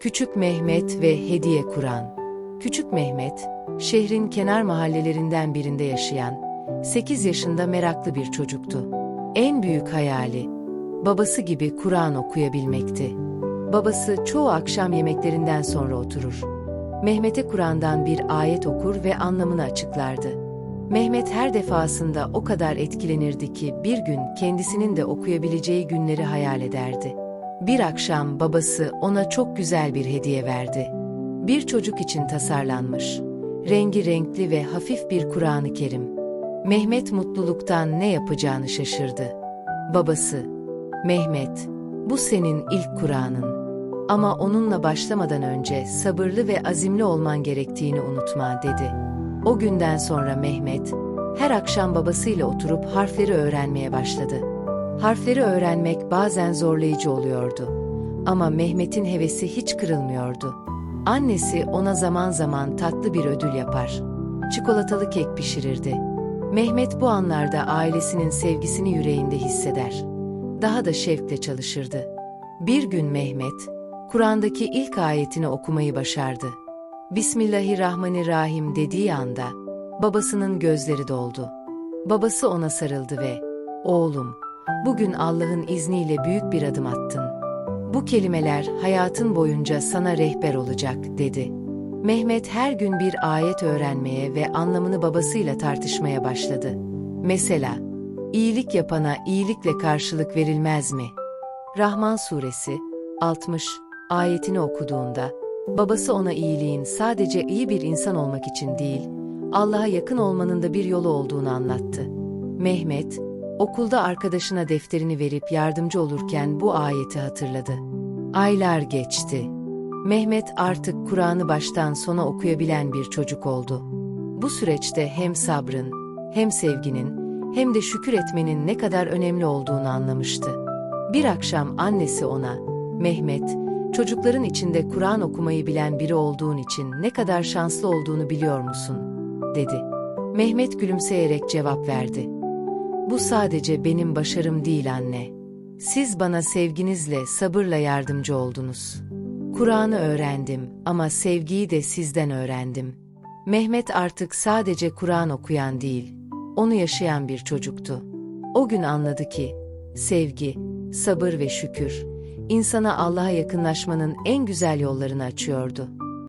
Küçük Mehmet ve Hediye Kur'an. Küçük Mehmet, şehrin kenar mahallelerinden birinde yaşayan, 8 yaşında meraklı bir çocuktu. En büyük hayali, babası gibi Kur'an okuyabilmekti. Babası çoğu akşam yemeklerinden sonra oturur. Mehmet'e Kur'an'dan bir ayet okur ve anlamını açıklardı. Mehmet her defasında o kadar etkilenirdi ki bir gün kendisinin de okuyabileceği günleri hayal ederdi. Bir akşam babası ona çok güzel bir hediye verdi. Bir çocuk için tasarlanmış. Rengi renkli ve hafif bir Kur'an-ı Kerim. Mehmet mutluluktan ne yapacağını şaşırdı. Babası, Mehmet, bu senin ilk Kur'an'ın. Ama onunla başlamadan önce sabırlı ve azimli olman gerektiğini unutma dedi. O günden sonra Mehmet, her akşam babasıyla oturup harfleri öğrenmeye başladı. Harfleri öğrenmek bazen zorlayıcı oluyordu. Ama Mehmet'in hevesi hiç kırılmıyordu. Annesi ona zaman zaman tatlı bir ödül yapar. Çikolatalı kek pişirirdi. Mehmet bu anlarda ailesinin sevgisini yüreğinde hisseder. Daha da şevkle çalışırdı. Bir gün Mehmet, Kur'an'daki ilk ayetini okumayı başardı. Bismillahirrahmanirrahim dediği anda babasının gözleri doldu. Babası ona sarıldı ve "Oğlum, bugün Allah'ın izniyle büyük bir adım attın. Bu kelimeler hayatın boyunca sana rehber olacak." dedi. Mehmet her gün bir ayet öğrenmeye ve anlamını babasıyla tartışmaya başladı. Mesela, iyilik yapana iyilikle karşılık verilmez mi? Rahman suresi 60 ayetini okuduğunda babası ona iyiliğin sadece iyi bir insan olmak için değil, Allah'a yakın olmanın da bir yolu olduğunu anlattı. Mehmet, okulda arkadaşına defterini verip yardımcı olurken bu ayeti hatırladı. Aylar geçti. Mehmet artık Kur'an'ı baştan sona okuyabilen bir çocuk oldu. Bu süreçte hem sabrın, hem sevginin, hem de şükür etmenin ne kadar önemli olduğunu anlamıştı. Bir akşam annesi ona, Mehmet, çocukların içinde Kur'an okumayı bilen biri olduğun için ne kadar şanslı olduğunu biliyor musun? dedi. Mehmet gülümseyerek cevap verdi. Bu sadece benim başarım değil anne. Siz bana sevginizle, sabırla yardımcı oldunuz. Kur'an'ı öğrendim ama sevgiyi de sizden öğrendim. Mehmet artık sadece Kur'an okuyan değil, onu yaşayan bir çocuktu. O gün anladı ki, sevgi, sabır ve şükür, insana Allah'a yakınlaşmanın en güzel yollarını açıyordu.